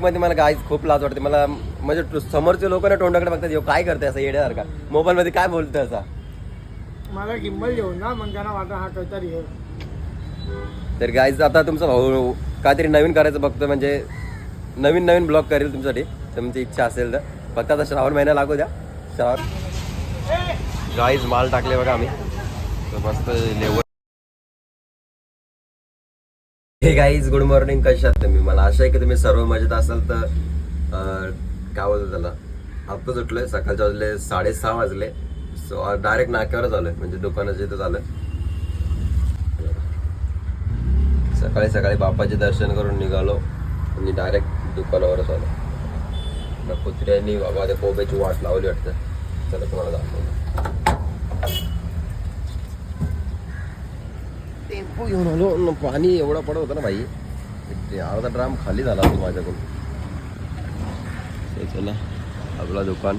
मध्ये मला गाईच खूप लाज वाटते. मला म्हणजे समोरचे लोक ना तोंडाकडे बघतात "ह्यो काय करते असं येण्यासारखा मोबाईल मध्ये काय बोलतोय असा? मला गिंबल घेऊन ना मग त्यांना वाटत हा काहीतरी आहे. तर गाईज आता तुमचा भाऊ काहीतरी नवीन करायचं बघतो म्हणजे नवीन नवीन ब्लॉग करेल तुमच्यासाठी तुमची इच्छा असेल तर. फक्त आता श्रावण महिना लागू द्या. श्रावण. गाईज माल टाकले बघा आम्ही. मस्त लेवर हे गाईज गुड मॉर्निंग कशात तुम्ही? मला आशा आहे की तुम्ही सर्व मजेत असाल तर काय बोलतो त्याला? आत्ताच उठलोय सकाळच्या वाजले साडेसहा वाजले. सो डायरेक्ट नाक्यावरच आलोय म्हणजे दुकानाच्या इथं आलोय. सकाळी सकाळी बापाचे दर्शन करून निघालो आणि डायरेक्ट दुकानावरच आलो. मग कुत्र्यांनी बाबा त्या कोब्याची वाट लावली वाटतं. चला तुम्हाला दाखवलं टेम्पो घेऊन आलो. पाणी एवढा पडत होतं ना भाई अर्धा ड्राम खाली झाला होता माझ्याकडून. चला आपला दुकान.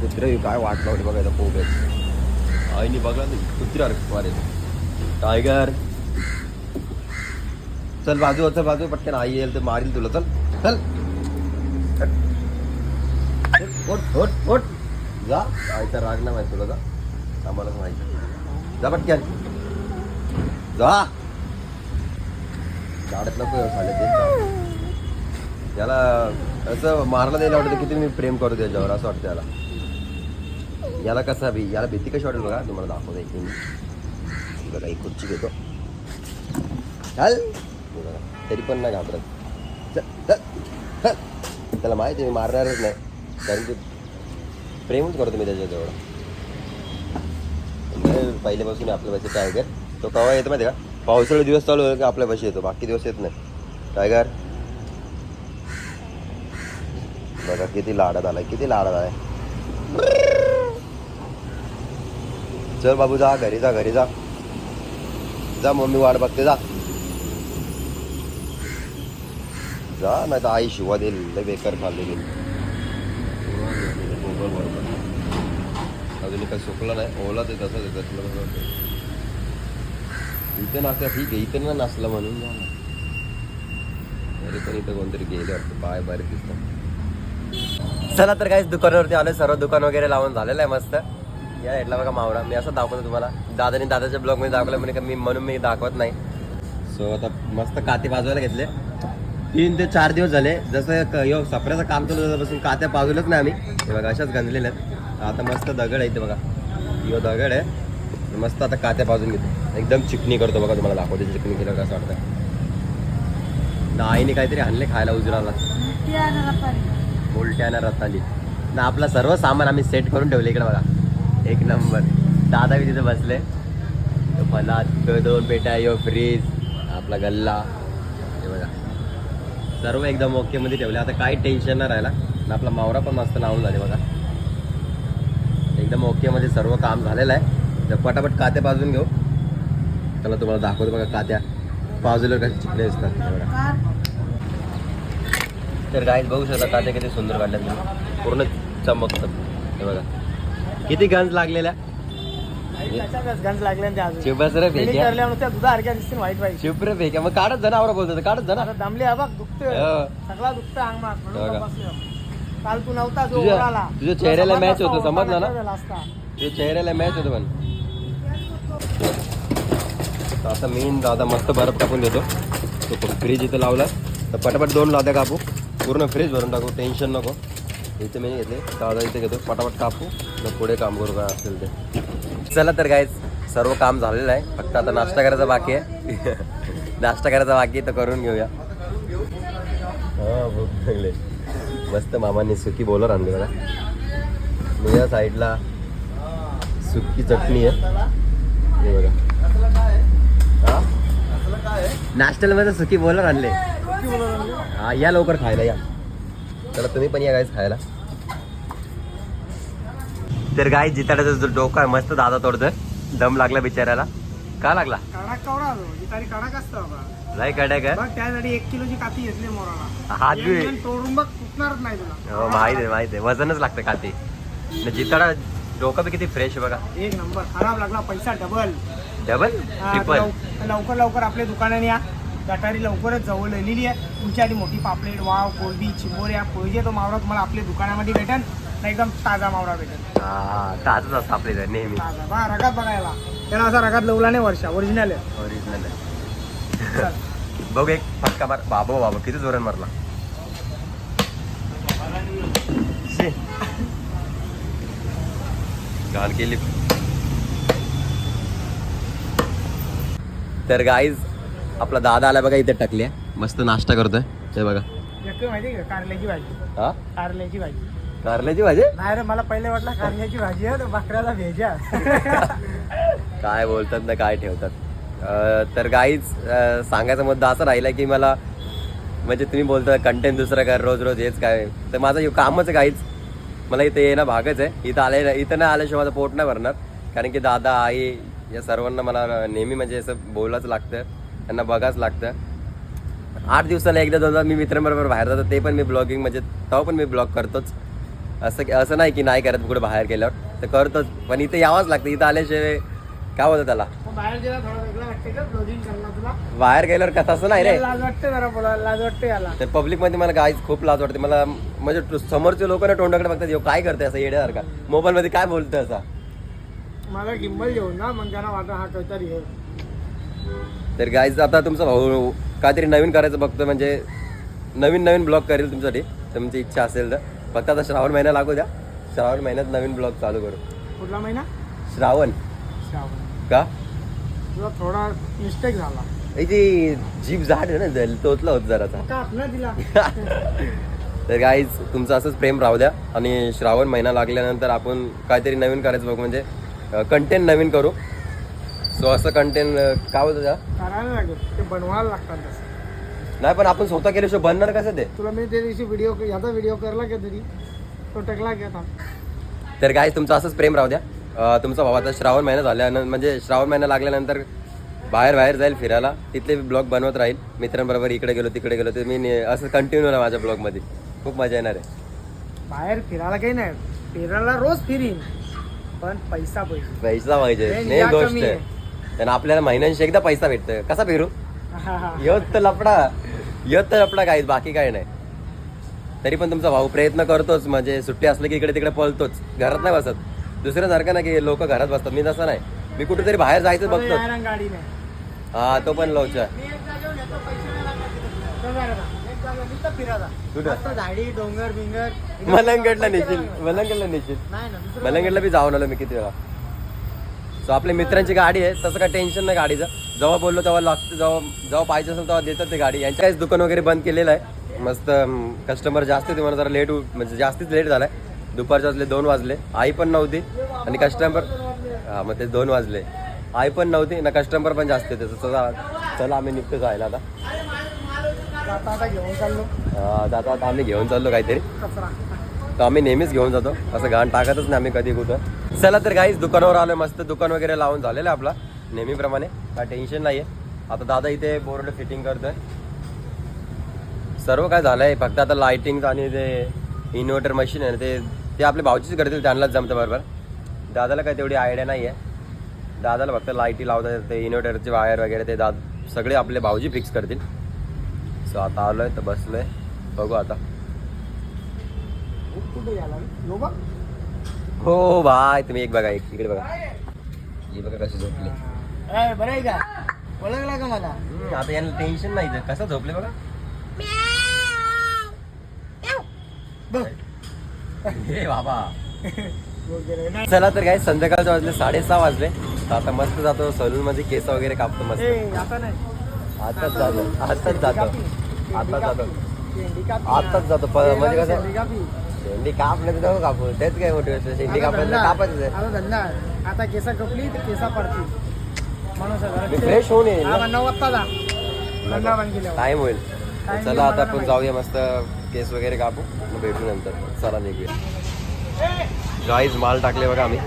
कुत्रे काय वाट लावली बघायचं कोब्याची आईनी बघा कुत्र्यावर मारे. टायगर चल बाजू चल बाजू. पटकन आई येईल तर मारील तुला. चल चल. ओट ओट ओट जा. आईचा राग नाही माहिती तुला जा. आम्हालाच माहिती. जा पटकन. जा. गाड्यात नको झाले ते त्याला असं मारला नाही वाटतं किती मी प्रेम करू त्याच्यावर असं वाटतं त्याला याला कसा भी याला भीती कशी वाटेल बघा तुम्हाला दाखवता एक मिनिट. बघा एक खुर्ची घेतो. चाल. बघा, तरी पण नाही घाबरत. त्याला माहिती आहे मी मारणारच नाही. कारण की प्रेमच करतो मी त्याच्याजवळ. आहे पहिल्यापासून आपल्या पाशी टायगर तो केव्हा येतो माहिती का? पावसाळे दिवस चालू होतो की आपल्या पाशी येतो? बाकी दिवस येत नाही. टायगर बघा किती लाडात आलाय किती लाडात आलाय. चल बाबू जा घरी जा घरी जा. जा मम्मी वाट बघते जा. जा नाही तर आई शिवा देईल बेकार खाल्ली गेली अजून काही सुकला नाही ओला ते तसंच आहे तुला वाटतं? इथे नाचल्या ठीक आहे इथे ना नाचलं म्हणून अरे तरी पण इथं कोणतरी गेले वाटतं बाय बाय दिसतं चला तर काहीच दुकानावरती आलं सर्व दुकान वगैरे लावून झालेलं आहे मस्त. या हेडला बघा मावळा मी असं दाखवतो तुम्हाला. दादाने दादाच्या ब्लॉगमध्ये दाखवलं म्हणजे का मी म्हणून मी दाखवत नाही. सो आता मस्त काते बाजवायला घेतले. तीन ते चार दिवस झाले जसं यो सपऱ्याचं काम चालू झाल्यापासून कात्या पाजवलंच नाही आम्ही. बघा अशाच गंजलेल्या आहेत. आता मस्त दगड आहे इथे बघा. यो दगड आहे. मस्त आता कात्या पाजून घेतो. एकदम चिकणी करतो बघा तुम्हाला दाखवते चिकणी केलं कसं वाटतं ना आईने काहीतरी आणले खायला उजराला. उलट्यानं रताली. ना आपला सर्व सामान आम्ही सेट करून ठेवले इकडे बघा. एक नंबर. दादा बी तिथे बसले. तो फलात दोन पेट्या यो फ्रीज आपला गल्ला. हे बघा. सर्व एकदम ओके मध्ये ठेवले. आता काही टेन्शन नाही राहिला. ना आपला मावरा पण मस्त लावून झाले बघा. एकदम ओके मध्ये सर्व काम झालेलं आहे. तर पटापट कात्या पाजून घेऊ. त्याला तुम्हाला दाखवतो बघा कात्या. पाजूला कसे चिकले असतात बघा. तर गाईज बघू शकता कात्या किती सुंदर काढल्या तुम्ही पूर्ण चमकतात. हे बघा. किती गंज लागलेल्या? भेक्या भेक्या मग काढत जा ना आवरा बोलतो काढत जा ना. आता दमले बघ दुखतोय. हो. सगळा दुखतोय म्हणून काल तू नव्हता जो तुझ्या- ओरडला. तुझ्या चेहऱ्याला match होतं, समजलं ना? ओरडा झाला असता. ते चेहऱ्याला मॅच होतं पण तर आता मी दादा मस्त बर्फ टाकून देतो. तो फ्रीज इथं लावला. तर पटापट दोन लाद्या कापू. पूर्ण फ्रीज भरून टाकू टेन्शन नको. इथे मी घेतले दादा इथे घेतो. पटापट कापू. मग पुढे काम करू काय असेल ते. चला तर काय सर्व काम झालेलं आहे. फक्त आता नाश्ता करायचा बाकी आहे. नाश्ता करायचा बाकी तर करून घेऊया. हा मस्त मामाने सुकी बोलर आणले बघा मी या साईडला सुकी चटणी आहे हे बघा हा? नाश्त्याला मध्ये सुकी बोलर आणले हा या लवकर खायला या चला तुम्ही पण या गाईज खायला तर गाय जिताड्याचा जो डोका आहे मस्त दादा तोडतोय दम लागला बिचाऱ्याला का लागला कडक कवडा जितारी कडक असतो बाबा नाही कडे का बघ त्यासाठी एक किलोची काती घेतली मोराला. हात बी- एक जण तोडून बघ तुटणारच नाही तुला. हो माहिती आहे माहिती आहे. वजनच लागतं का ते आणि जिताडा डोका बी किती फ्रेश आहे बघा. एक नंबर. खराब लागला पैसा डबल डबल ट्रिपल लवकर लवकर आपल्या दुकानाने या. गटारी लवकरच जवळ लिहिली आहे. तुमच्यासाठी मोठी पापलेट वाव कोलबी चिंबोऱ्या पोळजे तो मावरा तुम्हाला आपल्या दुकानामध्ये भेटेल. ना एकदम ताजा मावरा भेटेल. हा ताजच असतं आपल्या इथं नेहमी. ताजा. बा रगात बघायला. त्याला असा रगात लवला नाही वर्षा. ओरिजिनल आहे. ओरिजिनल आहे. बघ एक फटका मार बाबो बाबा किती जोरात मारला. घाण केली. तर गाईज आपला दादा आला बघा इथे टाकल्या मस्त नाश्ता करतोय. ते बघा. माहिती का? कारल्याची भाजी. हा? कारल्याची भाजी. कारल्याची भाजी? नाही रे मला पहिले वाटलं कारल्याची भाजी आहे तर बकऱ्याला भेजा. काय बोलतात ना काय ठेवतात. तर गाईच सांगायचा मुद्दा असा राहिला की मला म्हणजे तुम्ही बोलता कंटेंट दुसरं कर रोज रोज हेच काय. तर माझं कामच काहीच मला इथे येणं भागच आहे. इथं आले इथं नाही आल्याशिवाय माझं पोट नाही भरणार. कारण की दादा आई या सर्वांना मला नेहमी म्हणजे असं बोलाच लागतं. त्यांना बघाच लागतं. आठ दिवसाला एकदा दोनदा मी मित्रांबरोबर बाहेर जातो. ते पण मी ब्लॉगिंग म्हणजे तेव्हा पण मी ब्लॉग करतोच. असं असं नाही की नाही करत कुठे बाहेर गेल्यावर. तर करतोच. पण इथे यावंच लागतं. इथं आल्याशिवाय काय होतं त्याला? बाहेर गेला थोडा वेगळा वाटते का? ब्लॉगिंग करणार तुला? बाहेर गेल्यावर कथा असं नाही रे. लाज वाटते जरा बोलायला लाज वाटते याला. तर पब्लिकमध्ये मला गाईच खूप लाज वाटते. मला म्हणजे टु- समोरचे लोक ना तोंडाकडे बघतात "ह्यो काय करते असं येड्यासारखा. मोबाईल मध्ये काय बोलतोय असा? मला गिंबल घेऊन ना मग त्यांना वाटत हा हे. तर गाईज आता तुमचा भाऊ काहीतरी नवीन करायचं बघतो म्हणजे नवीन नवीन ब्लॉग करेल तुमच्यासाठी. तुमची इच्छा असेल तर. फक्त आता श्रावण महिना लागू द्या. श्रावण महिन्यात नवीन ब्लॉग चालू करू. कुठला महिना? श्रावण. श्रावण. का? तुला थोडा मिस्टेक झाला. जी जीभ झाड आहे ना तोतला होत जराचा का आपलं दिला? तर गाईज तुमचं असंच प्रेम राहू द्या. आणि श्रावण महिना लागल्यानंतर आपण काहीतरी नवीन करायचं बघू म्हणजे कंटेंट नवीन करू. सो असं कंटेंट काय होतं त्या करायला लागेल. ते बनवायला लागतात तसं. नाही पण आपण स्वतः केल्याशिवाय बनणार कसं ते? तुला मी त्या दिवशी व्हिडिओ याचा व्हिडिओ करला का तरी? तो टकला की आता? तर गाईज तुमचं असंच प्रेम राहू द्या. तुमचा भाऊ आता श्रावण महिना झाल्यानंतर म्हणजे श्रावण महिना लागल्यानंतर बाहेर बाहेर जाईल फिरायला. तिथले ब्लॉग बनवत राहील. मित्रांबरोबर इकडे गेलो तिकडे गेलो. तर मी ने- असं कंटिन्यू राहा माझ्या ब्लॉगमध्ये. खूप मजा येणार आहे. बाहेर फिरायला काही नाही. फिरायला रोज फिरीन. पण पैसा पैसा पैसा पाहिजे. मेन गोष्ट आहे. आपल्याला महिन्यांशी एकदा पैसा भेटतोय. कसा फिरू. योत तर लपडा. योत तर लपडा काहीच बाकी काही नाही. तरी पण तुमचा भाऊ प्रयत्न करतोच. म्हणजे सुट्टी असली की इकडे तिकडे पळतोच. घरात नाही बसत. दुसऱ्यासारखं ना की लोक घरात बसतात. मी तसं नाही. मी कुठेतरी बाहेर जायचं बघतो. हा तो पण झाडी डोंगर बिंगर. मलंगडला नेशील मलंगडला नेशील मलंगडला बी जाऊन आलो मी किती वेळा. सो आपल्या मित्रांची गाडी आहे. तसं काय टेन्शन नाही गाडीचं. जेव्हा बोललो तेव्हा लागतं जेव्हा जेव्हा पाहिजे असेल तेव्हा देतात ते गाडी. यांच्या काहीच दुकान वगैरे बंद केलेलं आहे. मस्त कस्टमर जास्त मला जरा लेट म्हणजे जास्तीच लेट झालाय. दुपारचे वाजले दोन वाजले. आई पण नव्हती आणि कस्टमर हा मग ते दोन वाजले. आई पण नव्हती ना कस्टमर पण जास्त होते. चला चला आम्ही निघतो जायला आता. आता आता घेऊन चाललो आम्ही घेऊन चाललो काहीतरी. तर आम्ही नेहमीच घेऊन जातो. असं घाण टाकतच नाही आम्ही कधी कुठं. चला तर काहीच दुकानावर आलोय मस्त. दुकान वगैरे लावून झालेलं आपला नेहमीप्रमाणे. काय टेन्शन नाही आहे आता दादा इथे बोर्ड फिटिंग करतोय. सर्व काय झालंय? फक्त आता लाइटिंग आणि ते इन्व्हर्टर मशीन आहे ते ते आपले भाऊचीच करतील त्यांनाच जमतं बरोबर. दादाला काय तेवढी आयडिया नाही आहे दादाला फक्त लाईटी लावतात ते इन्व्हर्टरचे वायर वगैरे ते दाद सगळे आपले भाऊजी फिक्स करतील. सो आता आलोय तर बसलोय. बघू आता. हो बाय. तुम्ही एक बघा एक. इकडे बघा. ही बघा कशी झोपली. ए, बरं आहे का? ओळखला का मला? आता यांना टेन्शन नाही. कसं झोपले बघ. हे बाबा. चला तर काय संध्याकाळचे वाजले साडेसहा वाजले. तर आता मस्त जातो सलून मध्ये केस वगैरे कापतो मस्त. आताच जातो आताच जातो. आता जातो. आताच जातो म्हणजे कसं? शेंडी कापी. शेंडी कापलं तर जाऊ कापू. तेच काय मोठी शेंडी धंदा. कापायचं. आता केसा कपली तर केसा पडतील. फ्रेश होऊन येईल टाइम होईल. चला आता आपण जाऊया मस्त. केस वगैरे कापू. मग भेटू नंतर. चला निघूया. गाईज माल टाकले बघा आम्ही.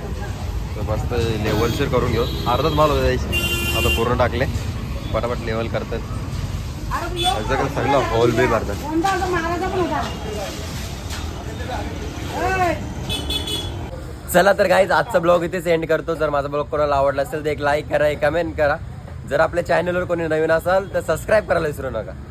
तर मस्त लेवलशीर करून घेऊ. अर्धाच माल होता जायचं आता पूर्ण टाकले. पटापट लेवल करतात. त्याच्याकडे सगळं होल बी करतात चला तर गाईज आजचा ब्लॉग इथे सेंड करतो. जर माझा ब्लॉग कोणाला आवडला असेल तर एक लाईक करा एक कमेंट करा. जर आपल्या चॅनलवर कोणी नवीन असाल तर सबस्क्राईब करायला विसरू नका.